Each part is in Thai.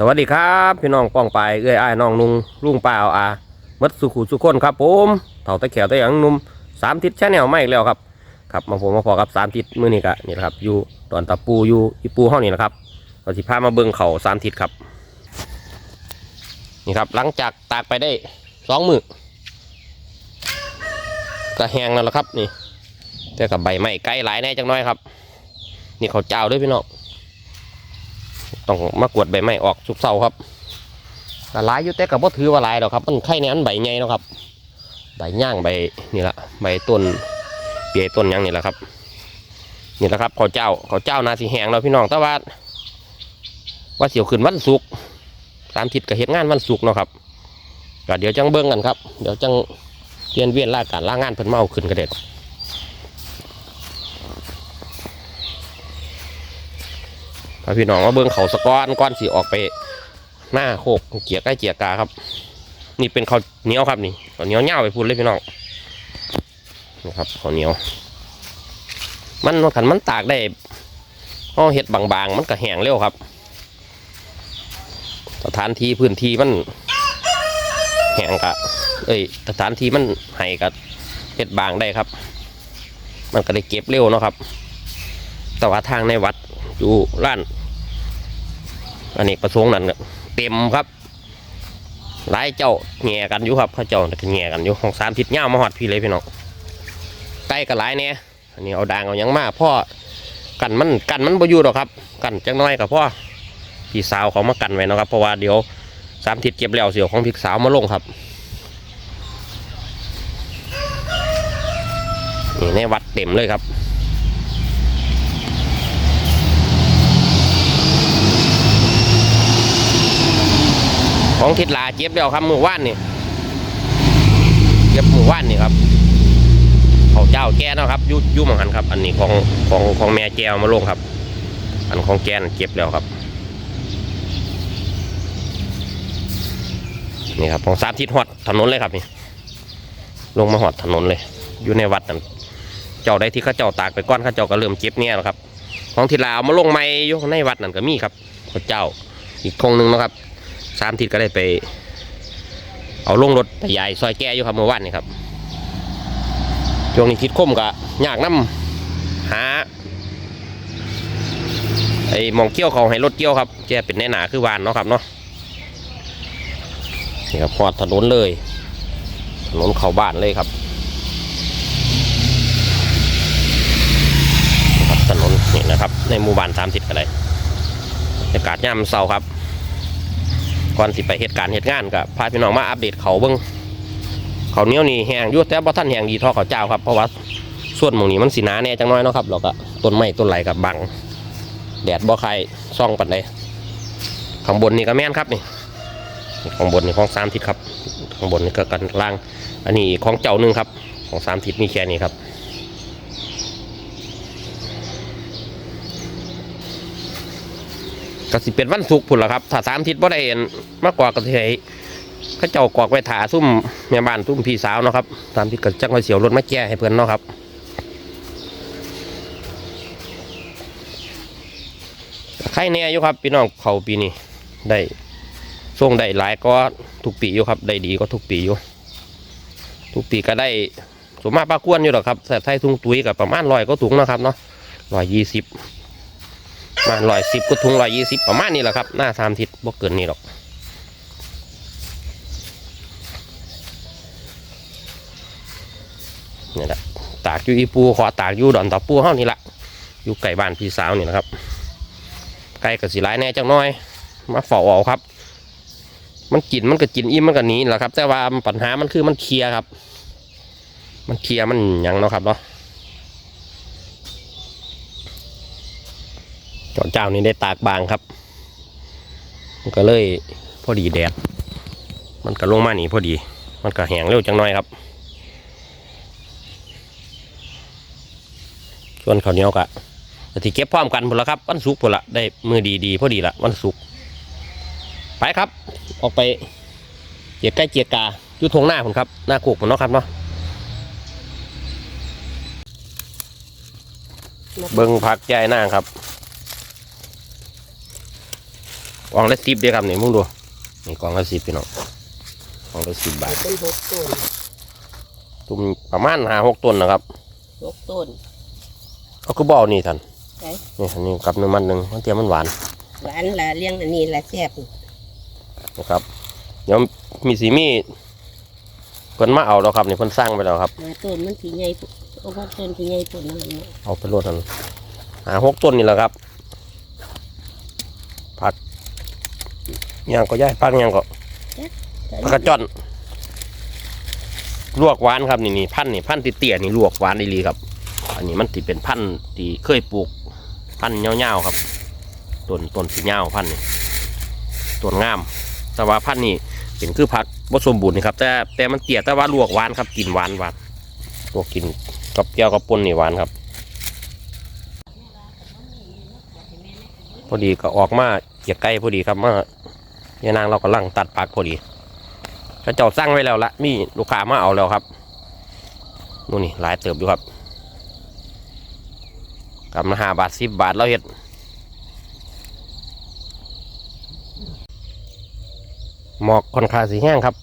สวัสดีครับพี่น้องป้องไปเอ้ยอ้ายน้องนุงลุงป้าเอาอามัดสุขุสุขคนครับผมเถ่าตะแขวตะหยังนุ่มสามทิศแชนแนลไม่แล้วครับครับมาผมมาพอกับสามทิศมือนี้กะนี่ครับอยู่ตอนตะปูอยู่อีปูห้องนี่แหละครับเราสิพามาเบิ่งเขาสามทิศครับ นี่ครับหลังจากตากไปได้สองมือก็แห้งแล้วละครับนี่แต่กับใบไม้ใกล้หลายแน่จังน้อยครับ นี่เขาเจ้าด้วยพี่น้อง ต้องมากวดใบไม้ออกสุกเสาครับก็หลายอยู่แต่กับว่าถือว่าหลายดอกครับมันไข่ในอันใบใหญ่เนาะครับ ใบย่างใบนี่แหละใบต้นเปียต้นยังนี่แหละครับ นี่แหละครับข้าวเจ้าข้าวเจ้านาสีแหงเราพี่น้องต่ว่าว่าเสียวขึ้นวันศุกร์สามทิศกับเหตุงานวันศุกร์เนาะครับก็เดี๋ยวจังเบิ้งกันครับ เดี๋ยวจังเวียนเวียนล่าการล่างานเพิ่นเมาขึ้นกระเด็ด พาพี่น้องมาเบิ้งเขาสก้อนก้อนสีออกไป หน้าโคกเกียกใกล้เกียกาครับ นี่เป็นข้าวเหนียวครับนี่ข้าวเหนียวเน่าไปพูดเลยพี่น้องนี่ครับข้าวเหนียว มันขันมันตากได้ห้อเห็ดบางๆ มันก็แห้งเร็วครับ สถานที่พื้นที่มันแห้งกะเอ้ยสถานที่มันไห้กับเห็ดบางได้ครับ มันก็ได้เก็บเร็วเนาะครับ แต่ว่าทางในวัดอยู่ร้าน อันนี้ประสงค์นั่นเต็มครับหลายเจ้าแง่กันอยู่ครับเขาเจ้าก็แง่กันอยู่ของสามทิศเงามาหอดพี่เลยพี่น้องใกล้กับหลายเนี่ยอันนี้เอาด่างเอายังมาพ่อกันมันกันมันบ่อยู่หรอกครับ กันจังน้อยกับพ่อพี่สาวเขามากันไว้นะครับเพราะว่าเดี๋ยวสามทิศเก็บแล้วเสียวของพี่สาวมาลงครับนี่ในวัดเต็มเลยครับ ของทิศลาเจ็บแล้วครับมือว่านนี่เจ็บมือว่านนี่ครับเขาเจ้าแก่นะครับยุยุหมังหันครับ อันนี้ของของของแม่แก้วมาลงครับ อันของแกนเจ็บแล้วครับนี่ครับของสามทิศหอดถนนเลยครับนี่ ลงมาหอดถนนเลย อยู่ในวัดนั่นเจ้าได้ที่ข้าเจ้าตากไปก้อนข้าเจ้าก็เริ่มเจ็บเนี่ยแล้วครับ ของทิศลาเอามาลงไม้ยู่ในวัดนั่นก็มีครับเขาเจ้าอีกคงหนึ่งนะครับ สามทิศก็ได้ไป เอาลงรถไปยายซอยแก้อยู่ครับเมื่อวานนี่ครับช่วงนี้ทิศคมก็ยากน้ำหาไอ้มองเกี้ยวเขาให้รถเกี้ยวครับแกเป็นแน่หนาคือวานเนาะครับเนาะนี่ครับพอดถนนเลยถนนเข้าบ้านเลยครับถนนนี่นะครับ ในหมู่บ้านสามทิศก็ได้บรรยากาศย่ามเศร้าครับ ก่อนสิไปเหตุการณ์เหตุงานกับพาพี่น้องมาอัปเดตเขาเบิ้งเขาเนี้ยนี่แห้งยุ่แต่บ่ท่านแห้งดีท่อเขาเจ้าครับเพราะว่าส่วนหมองนี้มันสีหนาแน่จังน้อยเนาะครับแล้วก็ต้นไม้ต้นไหลกับบังแดดบ่ใครซ่องปันใดข้างบนนี่ก็แม่นครับนี่ข้างบนนี่ของสามทิศครับข้างบนนี่ก็กันล่าง อันนี้ของเจ้าหนึ่งครับ ของสามทิศมีแค่นี้ครับ ก็สิเป็นวันศุกร์พุ่นละครับถ้าสามทิศบ่ได้เห็นมากกว่าก็สิให้เขาเจ้ากอกไว้ถาซุ่มแม่บ้านซุ่มพี่สาวเนาะครับสามทิศก็จังไว้เสียวรถมาแก้ให้เพื่อนเนาะครับใครแน่อยู่ครับพี่น้องเขาปีนี้ได้ส่งได้หลายก็ทุกปีอยู่ครับได้ดีก็ทุกปีอยู่ทุกปีก็ได้สมมาป้าก้วนอยู่หรอครับแต่ไทยทุ่งตุ้ยกับประมาณร้อยก็ถุงนะครับเนาะร้อยยี่สิบ มาณร้อยสิบก็ทุงร้อยยี่สิบประมาณนี้แหละครับ หน้าสามทิศบ่เกินนี้หรอกนี่แหละตากอยู่อีปูขอตากอยู่ดอนตะปูเฮานี่แหละอยู่ไก่บ้านพี่สาวนี่นะครับไก่กับสีร้ายแน่จังน้อย มาเฝ้าเอาครับ มันกินมันก็กินอิ่มมันก็หนีแหละครับ แต่ว่าปัญหามันคือมันเคลียร์ครับ มันเคลียร์มันยังเนาะครับเนาะ เจ้าเจ้านี่ได้ตากบางครับ มันก็เลยพอดีแดด มันก็ลงมาหนีพอดี มันก็แห้งเร็วจังน้อยครับส่วนข้าวเหนียวกะที่เก็บพร้อมกันหมดแล้วครับวันศุกร์หมดละได้มือดีดีพอดีละวันศุกร์ไปครับ ออกไปเจียกใกล้เจียกกาอยู่ทงหน้าผมครับหน้าโคกผมเนาะครับเนาะเบิ้งผักใจหน้าครับ กล่องละสิบเดียวครับนี่มึงดูนี่กล่องละสิบพี่น้องกล่องละสิบบาทเป็นหกต้นตุ่มประมาณห้าหกต้นนะครับหกต้นเอาคือบ่เอานี่ท่านใช่นี่อันนี้กับหนึ่งมันหนึ่งมันเทียมมันหวานหวานละเลี้ยงอันนี้ละแซ่บนะครับเดี๋ยวมีสีมีเพิ่นมาเอาแล้วครับนี่เพิ่นสร้างไปแล้วครับมาต้นมันสีใหญ่ปุ๊บโอ้หกต้นสีใหญ่ต้นนั่นแหละเนาะเอาไปรดนั่นหาหกต้นนี่แหละครับผักห ยังก็ย่ายผักหยังก็ผักกระจ่อนลวกหวานครับนี่นี่พันธุ์นี่พันธุ์ที่เตี้ยนี่ลวกหวานดีหลีครับ อันนี้มันติเป็นพันธุ์ที่เคยปลูกพันธุ์เงาวๆครับต้นต้นสีเงาวพันธุ์นี่ต้นงาม แต่ว่าพันธุ์นี่เป็นคือผักบ่สมบูรณ์นี่ครับแต่แต่มันเตี้ยแต่ว่าลวกหวานครับกินหวานหวานลวกกินกับแก้วกับปนนี่หวานครับ พอดีก็ออกมาเกียกไก่พอดีครับมา ยายนางเรากำลังตัดปักพอดีพระเจ้าสร้างไว้แล้วละมีลูกค้ามาเอาแล้วครับนู่นนี่หลายเติบอยู่ครับกำละห้าบาทสิบบาทเราเห็ดหมอกคอนข้าสีแห้งครับ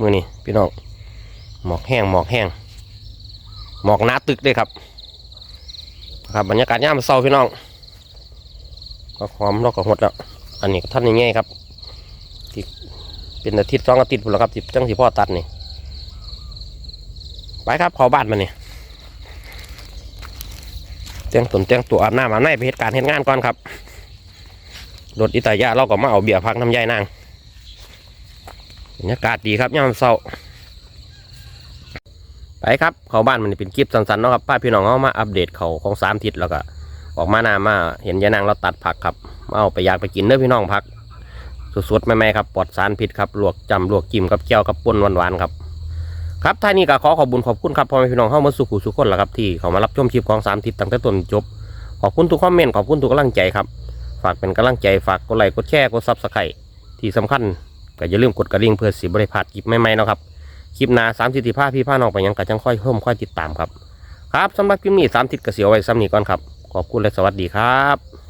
มือนี่พี่น้องหมอกแห้งหมอกแห้งหมอกหนาตึกเลยครับ ครับบรรยากาศย่ามเศร้าพี่น้องก็หอมแล้วก็หดแล้วอันนี้ท่านยังไงครับ เป็นอาทิตย์สองอาทิตย์พุ่นแล้วครับจังที่พ่อตัดนี่ไปครับเขอบ้านมาเนี่ยเตียงตนเตียงตัวอาบน้ำอาบในไปเหตุการณ์เหตุงานก่อนครับรถอิตายาเราก็มาเอาเบียร์พักน้ำยายนางบรรยากาศดีครับยามเศร้าไปครับเขาบ้านมันเป็นคลิปสั้นๆเนาะครับป้าพี่น้องเขามาอัปเดตเขาของสามทิศแล้วก็ออกมาหน้ามาเห็นยายนางเราตัดผักครับมาเอาไปอยากไปกินเด้อพี่น้องผัก สดๆใหม่ๆครับปลอดสารพิษครับลวกจำลวกจิ้มกับเจียวกับป่นหวานๆครับครับท่านี้ก็ขอขอบคุญขอบคุณครับพ่อแม่พี่น้องเข้ามาสู่ขู่สุขคนละครับที่เขามารับชมคลิปของสามทิศตั้งแต่ต้นจบ ขอบคุณทุกคอมเมนต์ขอบคุณทุกกำลังใจครับ ฝากเป็นกำลังใจฝากกดไลค์กดแชร์กดซับสไครต์ที่สำคัญก็อย่าลืมกดกระดิ่งเพื่อสิบริพลาดคลิปใหม่ๆนะครับคลิปหน้าสามสิทธิภาพพี่พาน้องไปยังก็จังค่อยเพิ่มค่อยติดตามครับ ครับสำหรับคลิปนี้สามทิศกเสียวไว้ซ้ำนี้ก่อนครับ ขอบคุณและสวัสดีครับ